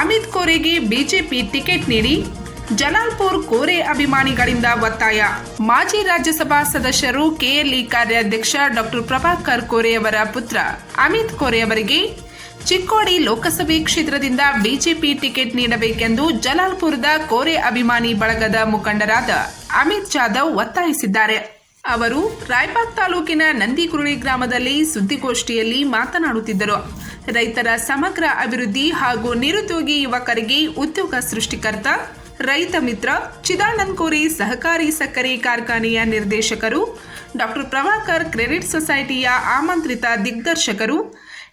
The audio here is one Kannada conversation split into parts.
ಅಮಿತ್ ಕೋರೆಗೆ ಬಿಜೆಪಿ ಟಿಕೆಟ್ ನೀಡಿ ಜಲಾಲ್ಪುರ್ ಕೋರೆ ಅಭಿಮಾನಿಗಳಿಂದ ಒತ್ತಾಯ. ಮಾಜಿ ರಾಜ್ಯಸಭಾ ಸದಸ್ಯರು ಕೆಎಲ್ಇ ಕಾರ್ಯಾಧ್ಯಕ್ಷ ಡಾಕ್ಟರ್ ಪ್ರಭಾಕರ್ ಕೋರೆಯವರ ಪುತ್ರ ಅಮಿತ್ ಕೋರೆಯವರಿಗೆ ಚಿಕ್ಕೋಡಿ ಲೋಕಸಭೆ ಕ್ಷೇತ್ರದಿಂದ ಬಿಜೆಪಿ ಟಿಕೆಟ್ ನೀಡಬೇಕೆಂದು ಜಲಾಲ್ಪುರದ ಕೋರೆ ಅಭಿಮಾನಿ ಬಳಗದ ಮುಖಂಡರಾದ ಅಮಿತ್ ಜಾಧವ್ ಒತ್ತಾಯಿಸಿದ್ದಾರೆ. ಅವರು ರಾಯಬಾಗ್ ತಾಲೂಕಿನ ನಂದಿಕುರುಳಿ ಗ್ರಾಮದಲ್ಲಿ ಸುದ್ದಿಗೋಷ್ಠಿಯಲ್ಲಿ ಮಾತನಾಡುತ್ತಿದ್ದರು. ರೈತರ ಸಮಗ್ರ ಅಭಿವೃದ್ಧಿ ಹಾಗೂ ನಿರುದ್ಯೋಗಿ ಯುವಕರಿಗೆ ಉದ್ಯೋಗ ಸೃಷ್ಟಿಕರ್ತ, ರೈತ ಮಿತ್ರ ಚಿದಾನಂದ್ ಕೋರಿ ಸಹಕಾರಿ ಸಕ್ಕರೆ ಕಾರ್ಖಾನೆಯ ನಿರ್ದೇಶಕರು, ಡಾಕ್ಟರ್ ಪ್ರಭಾಕರ್ ಕ್ರೆಡಿಟ್ ಸೊಸೈಟಿಯ ಆಮಂತ್ರಿತ ದಿಗ್ದರ್ಶಕರು,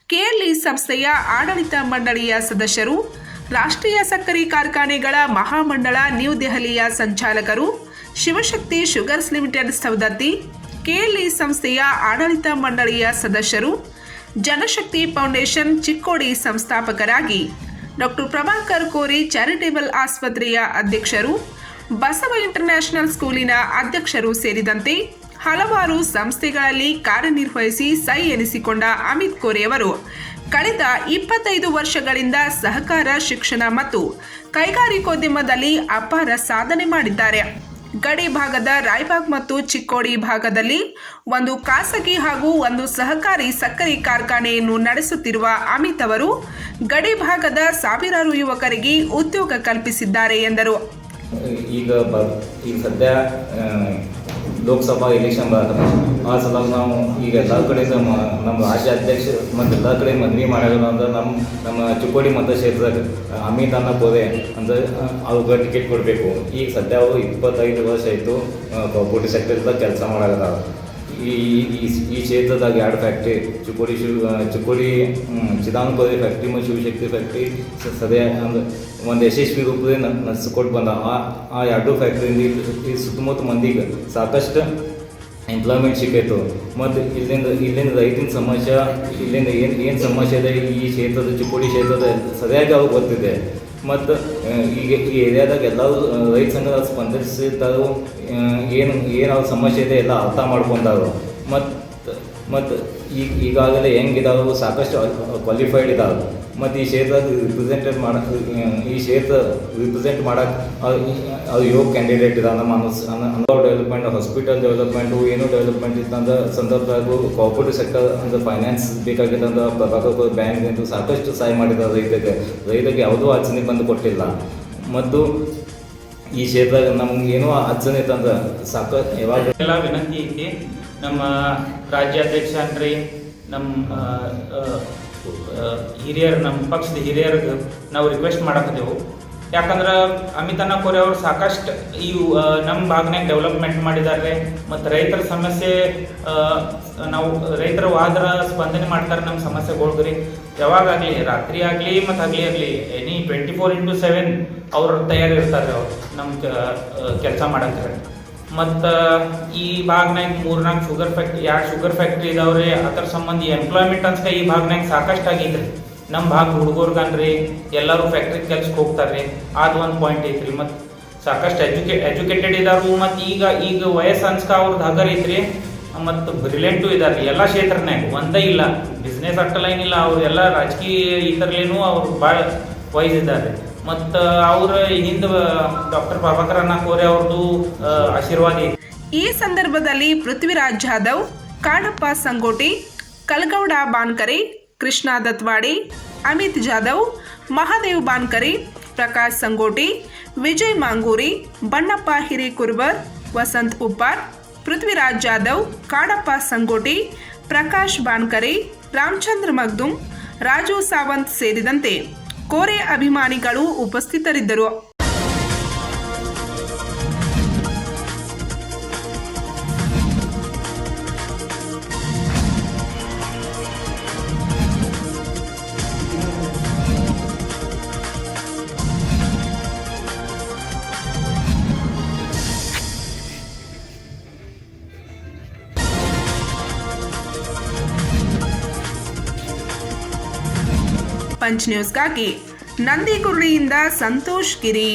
ಕೆಎಲ್ಇ ಸಂಸ್ಥೆಯ ಆಡಳಿತ ಮಂಡಳಿಯ ಸದಸ್ಯರು, ರಾಷ್ಟ್ರೀಯ ಸಕ್ಕರೆ ಕಾರ್ಖಾನೆಗಳ ಮಹಾಮಂಡಳ ನ್ಯೂ ದೆಹಲಿಯ ಸಂಚಾಲಕರು, Shivashakti sugars limited Savadatti, KLE ಸಂಸ್ಥೆಯ ಆಡಳಿತ ಮಂಡಳಿಯ ಸದಸ್ಯರು ಜನಶಕ್ತಿ ಫೌಂಡೇಶನ್ ಚಿಕ್ಕೋಡಿ ಸಂಸ್ಥಾಪಕರಾಗಿ ಡಾಕ್ಟರ್ ಪ್ರಭಾಕರ್ ಕೋರಿ ಚಾರಿಟೇಬಲ್ ಆಸ್ಪತ್ರೆಯ ಅಧ್ಯಕ್ಷರು, ಬಸವ ಇಂಟರ್ನ್ಯಾಷನಲ್ ಸ್ಕೂಲಿನ ಅಧ್ಯಕ್ಷರು ಸೇರಿದಂತೆ ಹಲವಾರು ಸಂಸ್ಥೆಗಳಲ್ಲಿ ಕಾರ್ಯನಿರ್ವಹಿಸಿ ಸೈ ಎನಿಸಿಕೊಂಡ ಅಮಿತ್ ಕೋರೆ ಅವರು ಕಳೆದ ಇಪ್ಪತ್ತೈದು ವರ್ಷಗಳಿಂದ ಸಹಕಾರ ಶಿಕ್ಷಣ ಮತ್ತು ಕೈಗಾರಿಕೋದ್ಯಮದಲ್ಲಿ ಅಪಾರ ಸಾಧನೆ ಮಾಡಿದ್ದಾರೆ. ಗಡಿ ಭಾಗದ ರಾಯ್ಬಾಗ್ ಮತ್ತು ಚಿಕ್ಕೋಡಿ ಭಾಗದಲ್ಲಿ ಒಂದು ಖಾಸಗಿ ಹಾಗೂ ಒಂದು ಸಹಕಾರಿ ಸಕ್ಕರೆ ಕಾರ್ಖಾನೆಯನ್ನು ನಡೆಸುತ್ತಿರುವ ಅಮಿತ್ ಅವರು ಗಡಿ ಭಾಗದ ಸಾವಿರಾರು ಯುವಕರಿಗೆ ಉದ್ಯೋಗ ಕಲ್ಪಿಸಿದ್ದಾರೆ ಎಂದರು. ಈಗ ಸದ್ಯ ಲೋಕಸಭಾ ಎಲೆಕ್ಷನ್ ಬರತ್ತ ಆ ಸಲ ನಾವು ಈಗ ಎಲ್ಲ ಕಡೆ ನಮ್ಮ ನಮ್ಮ ರಾಜ್ಯ ಅಧ್ಯಕ್ಷ ಮತ್ತು ಎಲ್ಲ ಕಡೆ ಮನವಿ ಮಾಡೋದು ಅಂದ್ರೆ ನಮ್ಮ ನಮ್ಮ ಚಿಕ್ಕೋಡಿ ಮತಕ್ಷೇತ್ರದಾಗ ಅಮಿತ್ ಅನ್ನ ಪೋದೆ ಅಂದ್ರೆ ಅವ್ರಿಗೆ ಟಿಕೆಟ್ ಕೊಡಬೇಕು. ಈಗ ಸದ್ಯ ಅವರು ಇಪ್ಪತ್ತೈದು ವರ್ಷ ಆಯಿತು ಕೋಟಿ ಸೆಕ್ಟರ್ದಾಗ ಕೆಲಸ ಮಾಡಾಕತ್ತಾರ. ಈ, ಈ- ಕ್ಷೇತ್ರದಾಗ ಎರಡು ಫ್ಯಾಕ್ಟ್ರಿ ಚಿಕ್ಕೋಡಿ ಶಿವ ಚಿಕ್ಕೋಡಿ ಚಿದಾನಕೋರಿ ಫ್ಯಾಕ್ಟ್ರಿ ಮತ್ತು ಶಿವಶಕ್ತಿ ಫ್ಯಾಕ್ಟ್ರಿ ಸ- ಒಂದು ಅಂದ್ರೆ ಒಂದು ಯಶಸ್ವಿ ರೂಪದಲ್ಲಿ ನಡೆಸಿಕೊಟ್ಟು ಬಂದ. ಆ ಆ ಎರಡು ಫ್ಯಾಕ್ಟ್ರಿಯಿಂದ ಈ ಸುತ್ತಮುತ್ತ ಮಂದಿಗೆ ಸಾಕಷ್ಟು ಎಂಪ್ಲಾಯ್ಮೆಂಟ್ ಸಿಕ್ಕೈತು. ಮತ್ತು ಇಲ್ಲಿಂದ ಇಲ್ಲಿಂದ ರೈತನ ಸಮಸ್ಯೆ, ಇಲ್ಲಿಂದ ಏನು ಏನು ಸಮಸ್ಯೆ ಇದೆ ಈ ಕ್ಷೇತ್ರದ, ಚಿಕ್ಕೋಡಿ ಕ್ಷೇತ್ರದ, ಸರಿಯಾಗಿ ಅವ್ರಿಗೆ ಗೊತ್ತಿದೆ. ಮತ್ತು ಈಗ ಈ ಏರಿಯಾದಾಗ ಎಲ್ಲರೂ ರೈತ ಸಂಘದ ಸ್ಪಂದಿಸಿದ್ದಾರು ಏನು ಏನು ಅವ್ರ ಸಮಸ್ಯೆ ಇದೆ ಎಲ್ಲ ಅರ್ಥ ಮಾಡ್ಕೊಂಡಾರು. ಮತ್ತು ಮತ್ತು ಈಗ ಈಗಾಗಲೇ ಹೆಂಗಿದಾವೆ ಸಾಕಷ್ಟು ಕ್ವಾಲಿಫೈಡ್ ಇದಾವೆ. ಮತ್ತು ಈ ಕ್ಷೇತ್ರ ರಿಪ್ರೆಸೆಂಟೇಟ್ ಮಾಡ, ಈ ಕ್ಷೇತ್ರ ರಿಪ್ರೆಸೆಂಟ್ ಮಾಡಕ್ಕೆ ಅದು ಯೋಗ ಕ್ಯಾಂಡಿಡೇಟ್ ಇದಾವೆ ನಮ್ಮ ಅನಸ್ ಅನ್ನೋ ಡೆವಲಪ್ಮೆಂಟ್ ಹಾಸ್ಪಿಟಲ್ ಡೆವಲಪ್ಮೆಂಟು ಏನೋ ಡೆವಲಪ್ಮೆಂಟ್ ಇತ್ತಂದ್ರೆ ಸಂದರ್ಭದಾಗ ಕೋಆಪರೇಟಿವ್ ಸೆಕ್ಟರ್ ಅಂದ್ರೆ ಫೈನಾನ್ಸ್ ಬೇಕಾಗಿತ್ತಂದ್ರೆ ಪ್ರಭಾಕರ್ ಬ್ಯಾಂಕ್ ಅಂತ ಸಾಕಷ್ಟು ಸಹಾಯ ಮಾಡಿದ್ದಾರೆ ರೈತಕ್ಕೆ ರೈತರಿಗೆ ಯಾವುದೂ ಅಡಚಣೆ ಬಂದು ಕೊಟ್ಟಿಲ್ಲ. ಮತ್ತು ಈ ನಮ್ಗೆ ಏನೋ ಅಡಚಣೆ ಇತ್ತಂದ್ರೆ ಸಾಕು, ಯಾವಾಗ? ಎಲ್ಲ ವಿನಂತಿ ಐತಿ. ನಮ್ಮ ರಾಜ್ಯಾಧ್ಯಕ್ಷ ಅನ್ರಿ ನಮ್ಮ ಹಿರಿಯರು ನಮ್ಮ ಪಕ್ಷದ ಹಿರಿಯರಿಗೆ ನಾವು ರಿಕ್ವೆಸ್ಟ್ ಮಾಡಕತ್ತೇವು ಯಾಕಂದ್ರೆ ಅಮಿತಾನ ಕೋರೆ ಅವರು ಸಾಕಷ್ಟು ಈ ನಮ್ಮ ಭಾಗನಾಗ ಡೆವಲಪ್ಮೆಂಟ್ ಮಾಡಿದ್ದಾರೆ ಮತ್ತು ರೈತರ ಸಮಸ್ಯೆ ನಾವು ರೈತರ ವಾದರ ಸ್ಪಂದನೆ ಮಾಡ್ತಾರೆ ನಮ್ಮ ಸಮಸ್ಯೆಗಳ್ಗೆ ಯಾವಾಗಲಿ ರಾತ್ರಿ ಆಗಲಿ ಮತ್ತು ಆಗಲಿ ಆಗಲಿ any twenty four into seven ಅವ್ರ ತಯಾರಿ ಇರ್ತಾರೆ ಅವ್ರು ನಮ್ಮ ಕೆಲಸ ಮಾಡಕ್ಕೆ ಮತ್ತು ಈ ಭಾಗನಾಗ ಮೂರ್ನಾಲ್ಕು ಶುಗರ್ ಫ್ಯಾಕ್ಟ್ರಿ ಎರಡು ಶುಗರ್ ಫ್ಯಾಕ್ಟ್ರಿ ಇದಾವ್ರಿ, ಅದ್ರ ಸಂಬಂಧಿ ಎಂಪ್ಲಾಯ್ಮೆಂಟ್ ಅಂತ ಈ ಭಾಗನಾಗ ಸಾಕಷ್ಟು ಆಗೈತ್ರಿ. ನಮ್ಮ ಭಾಗ ಹುಡುಗರ್ಗನ್ರಿ, ಎಲ್ಲರೂ ಫ್ಯಾಕ್ಟ್ರಿ ಕೆಲ್ಸಕ್ಕೆ ಹೋಗ್ತಾರ್ರಿ. ಅದು ಒಂದು ಪಾಯಿಂಟ್ ಐತ್ರಿ. ಮತ್ತು ಸಾಕಷ್ಟು ಎಜುಕೇ ಎಜುಕೇಟೆಡ್ ಇದಾರು ಮತ್ತು ಈಗ ಈಗ ವಯಸ್ಸು ಅನ್ಸ್ಕ ಅವ್ರದ್ದು ಹಗರ್ ಐತ್ರಿ. ಮತ್ತು ಬ್ರಿಲಿಯಂಟು ಇದಾರೆ ಎಲ್ಲ ಕ್ಷೇತ್ರನ್ಯಾಗ ಒಂದೇ ಇಲ್ಲ. ಬಿಸ್ನೆಸ್ ಅಟ್ಟಲ್ಲ ಏನಿಲ್ಲ ಅವ್ರು ಎಲ್ಲ ರಾಜಕೀಯ ಇದರಲ್ಲೇನು ಅವ್ರು ಭಾಳ ವೈಸ್ ಇದ್ದಾರೆ ಮತ್ತು ಅವ್ರ ಹಿಂದೆ ಡಾಕ್ಟರ್ ಪ್ರಭಾಕರ್ ಅಣ್ಣ ಕೋರೆ ಅವ್ರದ್ದು ಆಶೀರ್ವಾದ ಐತಿ ಈ ಸಂದರ್ಭದಲ್ಲಿ ಪೃಥ್ವಿರಾಜ್ ಜಾಧವ್ ಕಾಡಪ್ಪ ಸಂಗೋಟಿ, ಕಲ್ಗೌಡ ಬಾನ್ಕರೆ ಕೃಷ್ಣ ದತ್ವಾಡಿ, ಅಮಿತ್ ಜಾಧವ್, ಮಹಾದೇವ್ ಬಾನ್ಕರಿ, ಪ್ರಕಾಶ್ ಸಂಗೋಟಿ, ವಿಜಯ್ ಮಾಂಗೂರಿ ಬಣ್ಣಪ್ಪ ಹಿರೇಕುರ್ಬರ್, ವಸಂತ್ ಉಪ್ಪಾರ್, ಪೃಥ್ವಿರಾಜ್ ಜಾಧವ್, ಕಾಡಪ್ಪ ಸಂಗೋಟಿ, ಪ್ರಕಾಶ್ ಬಾನ್ಕರಿ, ರಾಮಚಂದ್ರ ಮಗ್ದುಂ, ರಾಜು ಸಾವಂತ್ ಸೇರಿದಂತೆ ಕೋರೆ ಅಭಿಮಾನಿಗಳು ಉಪಸ್ಥಿತರಿದ್ದರು. ಪಂಚ್ ನ್ಯೂಸ್ಗಾಗಿ ನಂದಿಗುರುಳಿಯಿಂದ ಸಂತೋಷ್ ಗಿರಿ.